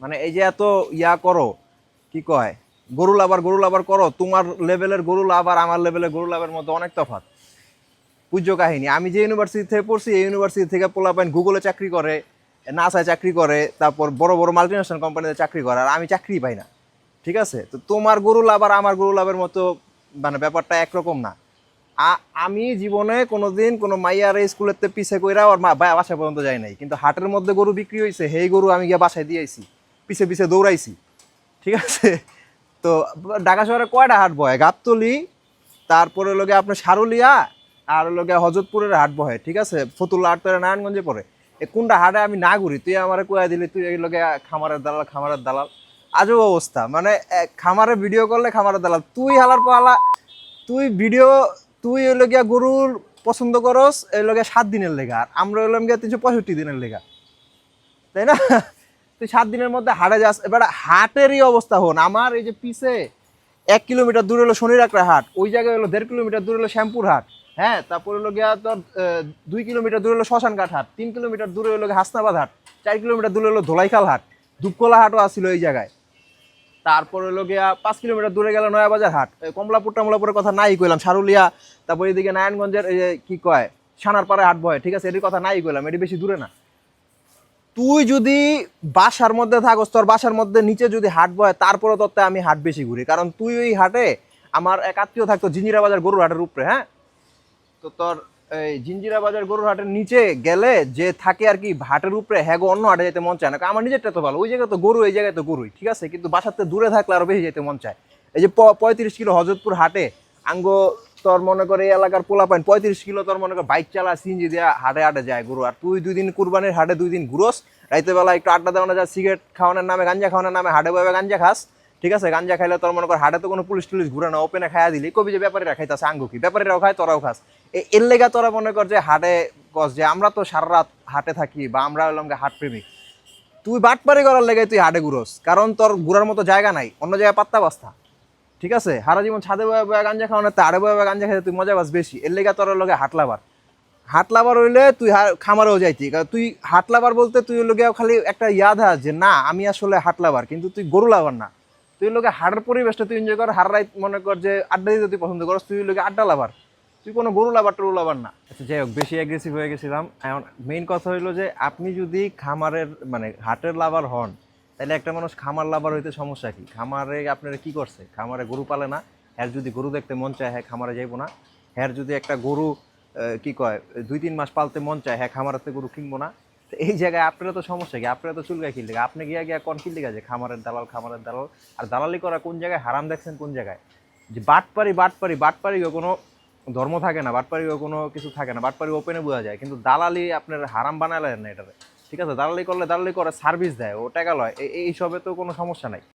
মানে এই যে এত ইয়া করো, কি কয়? গরু লাভার গরু লাভার করো, তোমার লেভেলের গরু লাভ আর আমার লেভেলের গরু লাভের মধ্যে অনেক তফাৎ। পূজ্য কাহিনী, আমি যে ইউনিভার্সিটি থেকে পড়ছি, এই ইউনিভার্সিটি থেকে পোলাপাইন গুগলে চাকরি করে নাসায় চাকরি করে, তারপর বড় বড় মাল্টিনেশনাল কোম্পানিতে চাকরি করে, আর আমি চাকরি পাই না। ঠিক আছে? তো তোমার গরু লাভ আর আমার গরু লাভের মতো মানে ব্যাপারটা একরকম না। আমি জীবনে কোনোদিন কোনো মাইয়ার স্কুলেতে পিছে কইরা ওর মা বাসা পর্যন্ত যাই নাই। কিন্তু হাটের মধ্যে গরু বিক্রি হয়েছে সেই গরু আমি গিয়ে বাসায় দিয়েছি পিছে পিছে দৌড়াইছি। ঠিক আছে? তো ঢাকা শহরে কয়টা হাট বয় গাবতলি, তারপরে লোকে আপনার সারুলিয়া, আর লোকে হজরতপুরের হাট বহে, ঠিক আছে? ফতুল্লা হাট তো নারায়ণগঞ্জে পড়ে কোনটা হাটে আমি না ঘুরি? তুই আমারে কয়া দিলি, তুই এই লোকে খামারের দালাল খামারের দালাল। আজব অবস্থা। মানে খামারে ভিডিও করলে খামারের দালাল। তুই হালার পালা, তুই ভিডিও তুই ওই লগিয়া গরুর পছন্দ করস, এই লগে সাত দিনের লেগা। আর আমরা হইলাম গিয়া তিনশো পঁয়ষট্টি দিনের লেগা। তাই না? তুই সাত দিনের মধ্যে হাটে যাস। এবার হাটেরই অবস্থা হন। আমার এই যে পিছে এক কিলোমিটার দূরে হলো শনির একটা হাট, ওই জায়গায় হলো দেড় কিলোমিটার দূরে হলো শ্যামপুর হাট হ্যাঁ? তারপরে হলো গিয়া তোর দুই কিলোমিটার দূরে হলো শ্মশানঘাট হাট, তিন কিলোমিটার দূরে হলো হাসনাবাদ হাট, চার কিলোমিটার দূরে হলো ধোলাইখাল হাট, দুপকলা হাটও আসছিল এই জায়গায়। তারপরে হলো গিয়া পাঁচ কিলোমিটার দূরে গেল নয়াবাজার হাট কমলাপুর টমলাপুরের কথা নাই কইলাম, সারুলিয়া, তারপর এদিকে নারায়ণগঞ্জের এই কি কয়, সানারপাড়ায় হাট বয়, ঠিক আছে? এটির কথা নাই কইলাম, এটি বেশি দূরে না। তুই যদি বাসার মধ্যে থাকস তোর বাসার মধ্যে নিচে যদি হাট বয় তারপরে তোর আমি হাট বেশি ঘুরি। কারণ তুই ওই হাটে আমার এক আত্মীয় থাকতো জিঞ্জিরা বাজার গরুর হাটের উপরে হ্যাঁ? তো তোর এই জিঞ্জিরা বাজার গরুর হাটের নিচে গেলে যে থাকে আর কি হাটের উপরে হ্যাঁ গো, অন্য হাটে যেতে মন চায় না। আমার নিজেরটা তো ভালো ওই জায়গায় তো গরু এই জায়গায় তো গরুই ঠিক আছে? কিন্তু বাসাতে দূরে থাকলে আরও বেশি যেতে মন চায়। এই যে পঁয়ত্রিশ কিলো হজরতপুর হাটে আঙ্গো তোর মনে করে এই এলাকার পোলা পাইন পঁয়ত্রিশ কিলো তোর মনে করে বাইক চালা সিঞ্জি দিয়া, হাটে হাটে যায় গরু। আর তুই দুই দিন কুরবানির হাটে দুই দিন ঘুরোস, রাইতে বেলা একটু আড্ডা দেওয়ানো যায়, সিগারেট খাওয়ানোর নামে, গাঞ্জা খাওয়ানোর নামে, হাটে বয়ে গাঞ্জা খাস, ঠিক আছে? গাঞ্জা খাইলে তোর মনে কর হাটে তো কোনো পুলিশ টুলিশ ঘুরে না ওপেনে খাইয়া দিলি। কবি যে ব্যাপারীরা খাইতাছে আঙ্গু কি? ব্যাপারীরাও খায়, তোরাও খাস। এর লেগা তোরা মনে কর যে হাটে কস যে আমরা তো সারা রাত হাটে থাকি বা আমরা হলাম হাট প্রেমিক তুই বাটপারি করার লেগে তুই হাটে ঘুরোস, কারণ তোর ঘুরার মতো জায়গা নাই, অন্য জায়গায় পাত্তা বাস্তা। ঠিক আছে? হারা জীবন ছাদে বয়ে বয়ে গাঞ্জা খাও না আড়ে বয়ে গাঞ্জা খেতে তুই মজা পাস বেশি। এর লেগে তোর লগে হাটলাবার হাটলাবার হইলে তুই হা- খামারেও যাইতি। কারণ তুই হাটলাবার বলতে তুই লগে খালি একটা ইয়াদ আছে যে, না, আমি আসলে হাটলাবার কিন্তু তুই গরু লাভার না। তুই লোকে হাটের পরিবেশটা তুই এনজয় কর। হার রাইত মনে কর যে, আড্ডা দিতে তুই পছন্দ করস, তুই লোকে আড্ডা লাভার। তুই কোনো গরু লাভার টরু লাভার না। আচ্ছা যাই হোক, বেশি অ্যাগ্রেসিভ হয়ে গেছিলাম। এখন মেইন কথা হইল যে, আপনি যদি খামারের মানে হাটের লাভার হন তাহলে একটা মানুষ খামার লাভার হইতে সমস্যা কি? খামারে আপনারা কি করছে? খামারে গরু পালে না হ্যার যদি গরু দেখতে মন চায় হ্যাঁ খামারে যাইবো না। হ্যার যদি একটা গরু কি কয়, দুই তিন মাস পালতে মন চায় হ্যাঁ খামারাতে গরু কিনবো না, তো এই জায়গায় আপনারা তো সমস্যা কি? আপনারা তো চুলগায় কিনলে আপনি গিয়া গিয়া কোন কিনলে গেছে? খামারের দালাল খামারের দালাল। আর দালালি করা কোন জায়গায়? হারাম দেখছেন কোন জায়গায়? যে বাটপারি বাটপারি, বাটপারিও কোনো ধর্ম থাকে না, বাটপারিও কোনো কিছু থাকে না, বাটপারি ওপেনে বোঝা যায়। কিন্তু দালালি আপনার হারাম বানালেন না এটারে ঠিক আছে? দালালি করলে দালালি করে সার্ভিস দেয়, ও টাকা লয়। এই- এইসবে তো কোনো সমস্যা নাই।